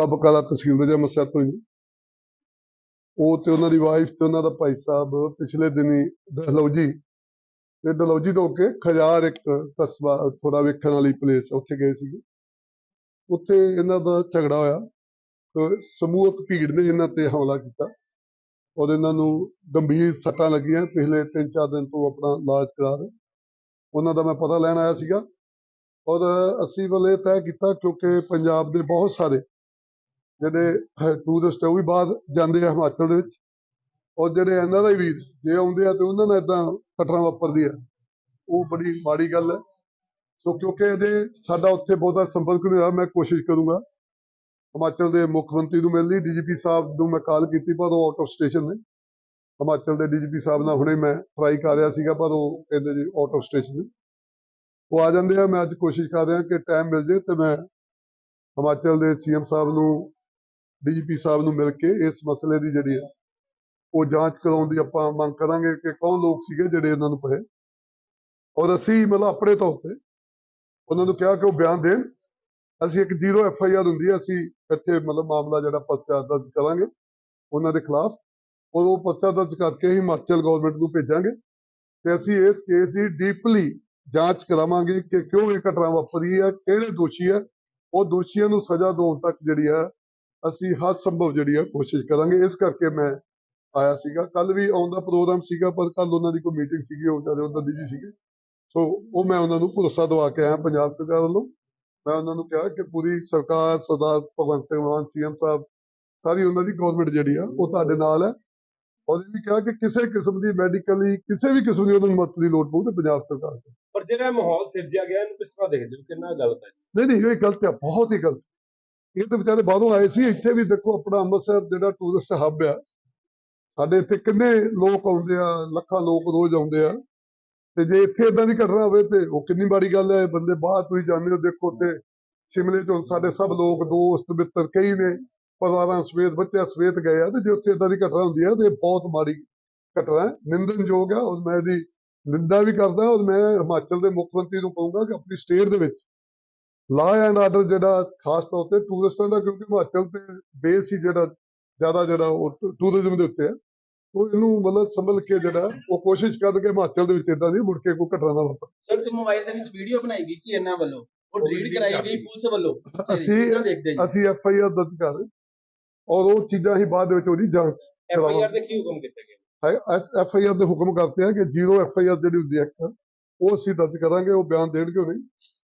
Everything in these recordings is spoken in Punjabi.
ਬਾਬਾ ਕਾਲਾ ਤਹਿਸੀਲ ਦੇ ਜਮ ਸੈੱਟ ਹੋਈ। ਉਹ ਤੇ ਉਹਨਾਂ ਦੀ ਵਾਈਫ ਤੇ ਉਹਨਾਂ ਦਾ ਭਾਈ ਸਾਹਿਬ ਪਿਛਲੇ ਦਿਨੀ ਡਲੌਜੀ ਤੇ ਡਲਹੌਜੀ ਤੋਂ ਕੇ ਖਜਾਰ ਇੱਕ ਕਸਬਾ ਥੋੜਾ ਵੇਖਣ ਵਾਲੀ ਪਲੇਸ ਉੱਥੇ ਗਏ ਸੀਗੇ। ਉੱਥੇ ਇਹਨਾਂ ਦਾ ਝਗੜਾ ਹੋਇਆ। ਤੇ ਸਮੂਹਕ ਭੀੜ ਨੇ ਇਹਨਾਂ ਤੇ ਹਮਲਾ ਕੀਤਾ। ਔਰ ਇਹਨਾਂ ਨੂੰ ਗੰਭੀਰ ਸੱਟਾਂ ਲੱਗੀਆਂ। ਪਿਛਲੇ 3-4 ਦਿਨ ਤੋਂ ਆਪਣਾ ਇਲਾਜ ਕਰਾ ਰਹੇ। ਉਹਨਾਂ ਦਾ ਮੈਂ ਪਤਾ ਲੈਣ ਆਇਆ ਸੀਗਾ। ਔਰ ਅਸੀਂ ਵੱਲੇ ਤੈਅ ਕੀਤਾ ਕਿਉਂਕਿ ਪੰਜਾਬ ਦੇ ਬਹੁਤ ਸਾਰੇ ਜਿਹੜੇ ਟੂਰਿਸਟ ਉਹ ਵੀ ਬਾਹਰ ਜਾਂਦੇ ਆ ਹਿਮਾਚਲ ਦੇ ਵਿੱਚ। ਔਰ ਜਿਹੜੇ ਇਹਨਾਂ ਦਾ ਹੀ ਵੀਰ, ਜੇ ਆਉਂਦੇ ਆ ਤੇ ਉਹਨਾਂ ਨਾਲ ਇਦਾਂ ਘਟਨਾ ਵਾਪਰਦੀ ਆ। ਉਹ ਬੜੀ ਮਾੜੀ ਗੱਲ ਹੈ ਸੋ ਕਿਉਂਕਿ ਅਜੇ ਸਾਡਾ ਉੱਥੇ ਬਹੁਤਾ ਸੰਪਰਕ ਨਹੀਂ ਹੋਇਆ ਮੈਂ ਕੋਸ਼ਿਸ਼ ਕਰੂੰਗਾ। ਹਿਮਾਚਲ ਦੇ ਮੁੱਖ ਮੰਤਰੀ ਨੂੰ ਮਿਲਣ ਲਈ ਡੀਜੀਪੀ ਸਾਹਿਬ ਨੂੰ ਮੈਂ ਕਾਲ ਕੀਤੀ, ਪਰ ਉਹ ਆਊਟ ਆਫ ਸਟੇਸ਼ਨ ਨੇ। ਹਿਮਾਚਲ ਦੇ ਡੀਜੀਪੀ ਸਾਹਿਬ ਨਾਲ ਹੁਣੇ ਮੈਂ ਟਰਾਈ ਕਰ ਰਿਹਾ ਸੀਗਾ, ਪਰ ਉਹ ਕਹਿੰਦੇ ਜੀ ਆਊਟ ਆਫ ਸਟੇਸ਼ਨ ਨੇ। ਉਹ ਆ ਜਾਂਦੇ ਆ, ਮੈਂ ਅੱਜ ਕੋਸ਼ਿਸ਼ ਕਰ ਰਿਹਾ ਕਿ ਟਾਈਮ ਮਿਲ ਜੇ ਤੇ ਮੈਂ ਹਿਮਾਚਲ ਦੇ ਸੀਐਮ ਸਾਹਿਬ ਨੂੰ ਡੀਜੀਪੀ ਸਾਹਿਬ ਨੂੰ ਮਿਲ ਕੇ ਇਸ ਮਸਲੇ ਦੀ ਜਿਹੜੀ ਹੈ, ਉਹ ਜਾਂਚ ਕਰਾਉਣ ਦੀ ਆਪਾਂ ਮੰਗ ਕਰਾਂਗੇ ਕਿ ਕੌਣ ਲੋਕ ਸੀਗੇ ਜਿਹੜੇ ਇਹਨਾਂ ਨੂੰ ਪਏ। ਔਰ ਅਸੀਂ ਮਤਲਬ ਆਪਣੇ ਤੌਰ ਤੇ ਉਹਨਾਂ ਨੂੰ ਕਿਹਾ ਕਿ ਉਹ ਬਿਆਨ ਦੇਣ। ਅਸੀਂ ਇੱਕ ਜ਼ੀਰੋ ਐਫ ਆਈ ਆਰ ਹੁੰਦੀ ਹੈ, ਅਸੀਂ ਇੱਥੇ ਮਤਲਬ ਮਾਮਲਾ ਜਿਹੜਾ ਪਰਚਾ ਦਰਜ ਕਰਾਂਗੇ ਉਹਨਾਂ ਦੇ ਖਿਲਾਫ। ਔਰ ਉਹ ਪਰਚਾ ਦਰਜ ਕਰਕੇ ਹਿਮਾਚਲ ਗਵਰਨਮੈਂਟ ਨੂੰ ਭੇਜਾਂਗੇ। ਤੇ ਅਸੀਂ ਇਸ ਕੇਸ ਦੀ ਡੀਪਲੀ ਜਾਂਚ ਕਰਾਵਾਂਗੇ ਕਿ ਕਿਉਂ ਇਹ ਘਟਨਾ ਵਾਪਰੀ ਹੈ, ਕਿਹੜੇ ਦੋਸ਼ੀ ਹੈ। ਉਹ ਦੋਸ਼ੀਆਂ ਨੂੰ ਸਜ਼ਾ ਦਿਵਾਉਣ ਤੱਕ ਜਿਹੜੀ ਹੈ ਅਸੀਂ ਹਰ ਸੰਭਵ ਜਿਹੜੀ ਹੈ ਕੋਸ਼ਿਸ਼ ਕਰਾਂਗੇ। ਇਸ ਕਰਕੇ ਮੈਂ ਆਇਆ ਸੀਗਾ। ਕੱਲ ਵੀ ਆਉਣ ਦਾ ਪ੍ਰੋਗਰਾਮ ਸੀਗਾ ਪਰ ਕੱਲ ਉਹਨਾਂ ਦੀ ਕੋਈ ਮੀਟਿੰਗ ਸੀਗੀ ਉਹ ਜ਼ਿਆਦਾ ਉਹਨਾਂ ਬਿਜ਼ੀ ਸੀਗੇ। ਸੋ ਉਹ ਮੈਂ ਉਹਨਾਂ ਨੂੰ ਭਰੋਸਾ ਦਵਾ ਕੇ ਆਇਆ ਪੰਜਾਬ ਸਰਕਾਰ ਵੱਲੋਂ। ਮੈਂ ਉਹਨਾਂ ਨੂੰ ਕਿਹਾ ਕਿ ਪੂਰੀ ਸਰਕਾਰ ਸਰਦਾਰ ਭਗਵੰਤ ਸਿੰਘ ਮਾਨ ਸੀਐਮ ਸਾਹਿਬ ਸਾਰੀ ਉਹਨਾਂ ਦੀ ਗਵਰਨਮੈਂਟ ਜਿਹੜੀ ਆ ਉਹ ਤੁਹਾਡੇ ਨਾਲ ਹੈ। ਇਹ ਵੀ ਕਿਹਾ ਕਿ ਕਿਸੇ ਕਿਸਮ ਦੀ ਮੈਡੀਕਲੀ ਕਿਸੇ ਵੀ ਕਿਸਮ ਦੀ ਉਹਨਾਂ ਨੂੰ ਮਦਦ ਦੀ ਲੋੜ ਪਊ ਤੇ ਪੰਜਾਬ ਸਰਕਾਰ ਤੋਂ। ਪਰ ਜਿਹੜਾ ਮਾਹੌਲ ਸਿਰਜਿਆ ਗਿਆ ਇਹਨੂੰ ਕਿਸ ਤਰ੍ਹਾਂ ਦੇਖਦੇ ਹੋ? ਕਿੰਨਾ ਗਲਤ ਹੈ? ਨਹੀਂ ਨਹੀਂ ਇਹ ਗਲਤ ਹੈ ਬਹੁਤ ਹੀ ਗਲਤ। ਇਹ ਤਾਂ ਵਿਚਾਰੇ ਬਾਹਰੋਂ ਆਏ ਸੀ, ਇੱਥੇ ਵੀ ਦੇਖੋ ਆਪਣਾ ਅੰਮ੍ਰਿਤਸਰ ਜਿਹੜਾ ਟੂਰਿਸਟ ਹੱਬ ਆ। ਸਾਡੇ ਇੱਥੇ ਕਿੰਨੇ ਲੋਕ ਆਉਂਦੇ ਆ, ਲੱਖਾਂ ਲੋਕ ਰੋਜ਼ ਆਉਂਦੇ ਆ। ਤੇ ਜੇ ਇੱਥੇ ਇਦਾਂ ਦੀ ਘਟਨਾ ਹੋਵੇ ਤੇ ਉਹ ਕਿੰਨੀ ਮਾੜੀ ਗੱਲ ਹੈ ਬੰਦੇ ਬਾਹਰ ਤੁਸੀਂ ਜਾਂਦੇ ਹੋ, ਦੇਖੋ ਤੇ ਸ਼ਿਮਲੇ ਤੋਂ ਸਾਡੇ ਸਭ ਲੋਕ, ਦੋਸਤ, ਮਿੱਤਰ ਕਈ ਨੇ, ਪਰਿਵਾਰਾਂ ਸਵੇਤ ਬੱਚਿਆਂ ਸਵੇਤ ਗਏ ਆ ਤੇ ਜੇ ਉੱਥੇ ਇਦਾਂ ਦੀ ਘਟਨਾ ਹੁੰਦੀ ਹੈ ਤੇ ਇਹ ਬਹੁਤ ਮਾੜੀ ਘਟਨਾ ਹੈ। ਨਿੰਦਨਯੋਗ ਆ ਔਰ ਮੈਂ ਇਹਦੀ ਨਿੰਦਾ ਵੀ ਕਰਦਾ ਔਰ ਮੈਂ ਹਿਮਾਚਲ ਦੇ ਮੁੱਖ ਮੰਤਰੀ ਨੂੰ ਕਹੂੰਗਾ ਕਿ ਆਪਣੀ ਸਟੇਟ ਦੇ ਵਿੱਚ ਲਾ ਐਂਡ ਆਰਡਰ ਜਿਹੜਾ ਖਾਸ ਤੌਰ ਤੇ ਟੂਰਿਸਟਾਂ ਦਾ ਕਿਉਂਕਿ ਹਿਮਾਚਲ ਤੇ ਬੇਸ ਹੀ ਜਿਹੜਾ ਜ਼ਿਆਦਾ ਜਿਹੜਾ ਉਹ ਟੂਰਿਜ਼ਮ ਦੇ ਉੱਤੇ ਹੈ ਉਹ ਇਹਨੂੰ ਮਤਲਬ ਸੰਭਲ ਕੇ ਜਿਹੜਾ ਉਹ ਕੋਸ਼ਿਸ਼ ਕਰਨ ਕਿ ਹਿਮਾਚਲ ਦੇ ਵਿੱਚ ਇਦਾਂ ਦੀ ਮੁੜ ਕੇ ਕੋਈ ਘਟਨਾ ਨਾ ਵਾਪਰੇ। ਸਰ ਤੇ ਮੋਬਾਈਲ ਦੇ ਵਿੱਚ ਵੀਡੀਓ ਬਣਾਈ ਗਈ ਸੀ ਇਹਨਾਂ ਵੱਲੋਂ। ਉਹ ਡਿਲੀਟ ਕਰਾਈ ਗਈ ਪੁਲਿਸ ਵੱਲੋਂ। ਅਸੀਂ ਅਸੀਂ ਐਫ ਆਈ ਆਰ ਦਰਜ ਕਰ ਔਰ ਉਹ ਚੀਜ਼ਾਂ ਹੀ ਬਾਅਦ ਵਿੱਚ ਉਹਦੀ ਜਾਂਚ ਐਫ ਆਈ ਆਰ ਦੇ ਕੀ ਹੁਕਮ ਕੀਤੇ ਗਏ? ਐਫ ਆਈ ਆਰ ਦੇ ਹੁਕਮ ਕਰਤੇ ਆ ਕਿ ਜ਼ੀਰੋ ਐਫ ਆਈ ਆਰ ਜਿਹੜੀ ਹੁੰਦੀ ਹੈ ਉਹ ਅਸੀਂ ਦਰਜ ਕਰਾਂਗੇ ਉਹ ਬਿਆਨ ਦੇਣਗੇ ਉਹ ਨਹੀਂ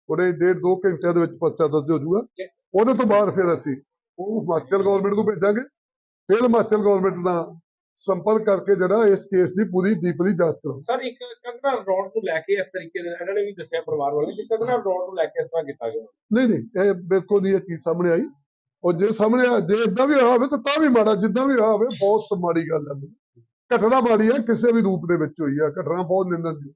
ਉਹਦੇ ਡੇਢ ਦੋ ਘੰਟਿਆਂ ਦੇ ਵਿੱਚ ਪਰਚਾ ਦਰਜ ਹੋ ਜਾਊਗਾ। ਉਹਦੇ ਤੋਂ ਬਾਅਦ ਫਿਰ ਅਸੀਂ ਉਹ ਹਿਮਾਚਲ ਗਵਰਨਮੈਂਟ ਨੂੰ ਭੇਜਾਂਗੇ। ਫਿਰ ਹਿਮਾਚਲ ਗਵਰਨਮੈਂਟ ਨਾਲ ਸੰਪਰਕ ਕਰਕੇ ਜਿਹੜਾ ਇਸ ਕੇਸ ਦੀ ਪੂਰੀ ਡੀਪਲੀ ਜਾਂਚ ਕਰਾਂਗੇ। ਸਰ ਇੱਕ ਕੰਗਨਾ ਰੋਡ ਨੂੰ ਲੈ ਕੇ ਇਸ ਤਰੀਕੇ ਦੇ ਇਹਨਾਂ ਨੇ ਵੀ ਦੱਸਿਆ ਪਰਿਵਾਰ ਵਾਲੇ ਕਿ ਕੰਗਨਾ ਰੋਡ ਨੂੰ ਲੈ ਕੇ ਇਸ ਤਰ੍ਹਾਂ ਕੀਤਾ ਗਿਆ। ਨਹੀਂ ਨਹੀਂ ਇਹ ਬਿਲਕੁਲ ਨਹੀਂ ਇਹ ਚੀਜ਼ ਸਾਹਮਣੇ ਆਈ। ਔਰ ਜੇ ਸਾਹਮਣੇ ਆ ਜੇ ਇਦਾਂ ਵੀ ਹੋਵੇ ਤਾਂ ਤਾਂ ਵੀ ਮਾੜਾ ਜਿੱਦਾਂ ਵੀ ਹੋਵੇ ਬਹੁਤ ਮਾੜੀ ਗੱਲ ਹੈ। ਘਟਨਾ ਮਾੜੀ ਹੈ ਕਿਸੇ ਵੀ ਰੂਪ ਦੇ ਵਿੱਚ ਹੋਈ ਹੈ। ਘਟਨਾ ਬਹੁਤ ਨਿੰਦਨਯੋਗ